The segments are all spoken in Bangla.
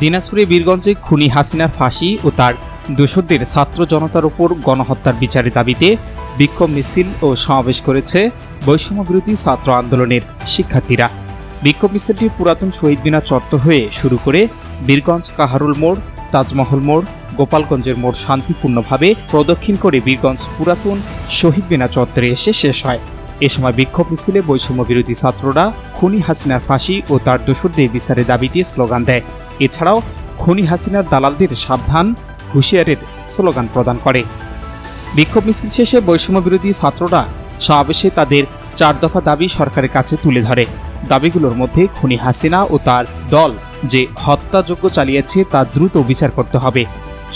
দিনাজপুরে বীরগঞ্জে খুনি হাসিনার ফাঁসি ও তার দোষরদের ছাত্র জনতার উপর গণহত্যার বিচারের দাবিতে বিক্ষোভ মিছিল ও সমাবেশ করেছে বৈষম্য বিরোধী ছাত্র আন্দোলনের শিক্ষার্থীরা। বিক্ষোভ মিছিলটি পুরাতন শহীদ মিনার চত্বর হয়ে শুরু করে বীরগঞ্জ কাহারুল মোড়, তাজমহল মোড়, গোপালগঞ্জের মোড় শান্তিপূর্ণভাবে প্রদক্ষিণ করে বীরগঞ্জ পুরাতন শহীদ মিনার চত্বরে এসে শেষ হয়। এ সময় বিক্ষোভ মিছিলে বৈষম্য বিরোধী ছাত্ররা খুনি হাসিনার ফাঁসি ও তার দোষরদের বিচারের দাবিতে স্লোগান দেয়। এছাড়াও খুনি হাসিনার দালালদের সাবধান, হুঁশিয়ারের স্লোগান প্রদান করে। বিক্ষোভ মিছিল শেষে বৈষম্য বিরোধী ছাত্ররা সমাবেশে তাদের চার দফা দাবি সরকারের কাছে তুলে ধরে। দাবিগুলোর মধ্যে খুনি হাসিনা ও তার দল যে হত্যাযজ্ঞ চালিয়েছে তা দ্রুত বিচার করতে হবে।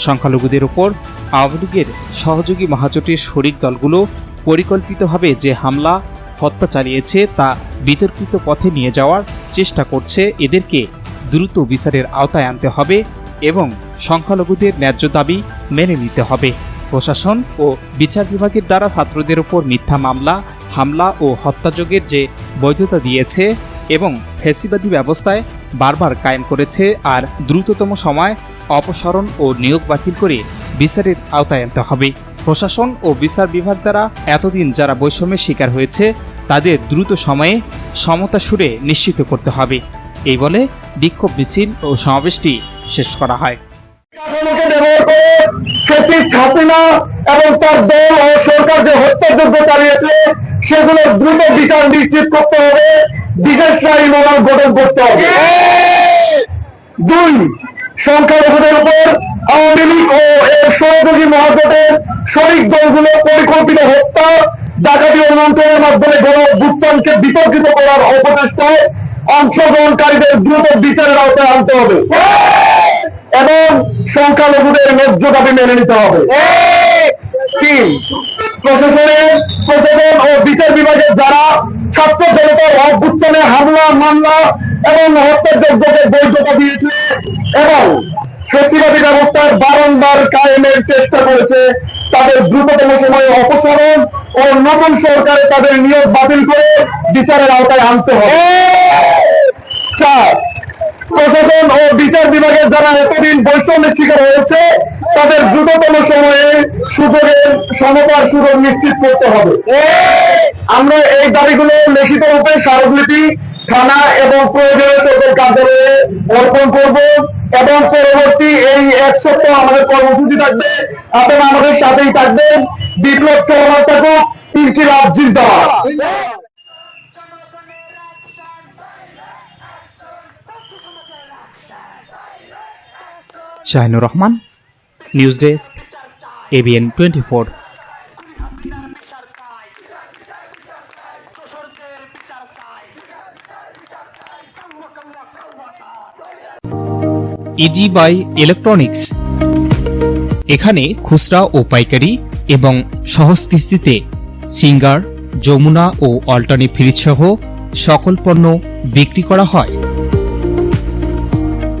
সংখ্যালঘুদের ওপর আওয়ামী লীগের সহযোগী মহাজোটের শরিক দলগুলো পরিকল্পিতভাবে যে হামলা, হত্যা চালিয়েছে তা বিতর্কিত পথে নিয়ে যাওয়ার চেষ্টা করছে এদেরকে দ্রুত বিচারের আওতায় আনতে হবে এবং সংখ্যালঘুদের ন্যায্য দাবি মেনে নিতে হবে। প্রশাসন ও বিচার বিভাগের দ্বারা ছাত্রদের উপর মিথ্যা মামলা, হামলা ও হত্যাযোগের যে বৈধতা দিয়েছে এবং ফেসিবাদী ব্যবস্থায় বারবার কায়েম করেছে আর দ্রুততম সময় অপসারণ ও নিয়োগ বাতিল করে বিচারের আওতায় আনতে হবে। প্রশাসন ও বিচার বিভাগ দ্বারা এতদিন যারা বৈষম্যের শিকার হয়েছে, তাদের দ্রুত সময়ে সমতা সুরে নিশ্চিত করতে হবে। এই বলে বিক্ষোভ মিছিল ও সমাবেশটি শেষ করা হয়। সেগুলো দ্রুত বিচার নিশ্চিত করতে হবে। বিশেষ ট্রাইব্যুনাল গঠন করতে হবে। দুই, সংখ্যালঘুদের উপর আওয়ামী লীগ ও এর সহযোগী মহাজোটের শরিক দলগুলো পরিকল্পিত হত্যা, ডাকাতি লুণ্ঠনের মাধ্যমে গণ বিতর্কিত করার অপচেষ্টায় অংশগ্রহণকারীদের দ্রুত বিচারের আওতায় আনতে হবে। এবং সংখ্যালঘুদের ন্যায্য দাবি মেনে নিতে হবে। তিন প্রশাসনের, প্রশাসন ও বিচার বিভাগের যারা ছাত্র জনতার অভ্যুত্থানে হামলা, মামলা এবং হত্যাযজ্ঞকে বৈধতা দিয়েছে এবং সত্যিবাদী ব্যবস্থার বারংবার কায়েমের চেষ্টা করেছে, তাদের দ্রুততম সময়ে অপসারণ ও নতুন সরকারে তাদের নিয়োগ বাতিল করে বিচারের আওতায় আনতে হবে। প্রশাসন ও বিচার বিভাগের যারা এতদিন বৈষম্যের শিকার হয়েছে, তাদের দ্রুততম সময়ে সুযোগের সমতার সুযোগ নিশ্চিত করতে হবে। আমরা এই দাবিগুলো লিখিত রূপে স্মারকলিপি, থানা এবং প্রয়োজনীয় সরকার কার্যালয়ে অর্পণ করব এবং পরবর্তী এই এক সপ্তাহ আমাদের কর্মসূচি থাকবে, আপনারা আমাদের সাথেই থাকবেন। বিপ্লব চলমান থাকুক ইনকিলাব জিন্দাবাদ Shahinur Rahman news desk ABN twenty four easy buy electronics এখানে খুচরা ও পাইকারি এবং সহজ কিস্তিতে সিঙ্গার, যমুনা ও অল্টারনেট ফ্রিজ সহ সকল পণ্য বিক্রি করা হয়।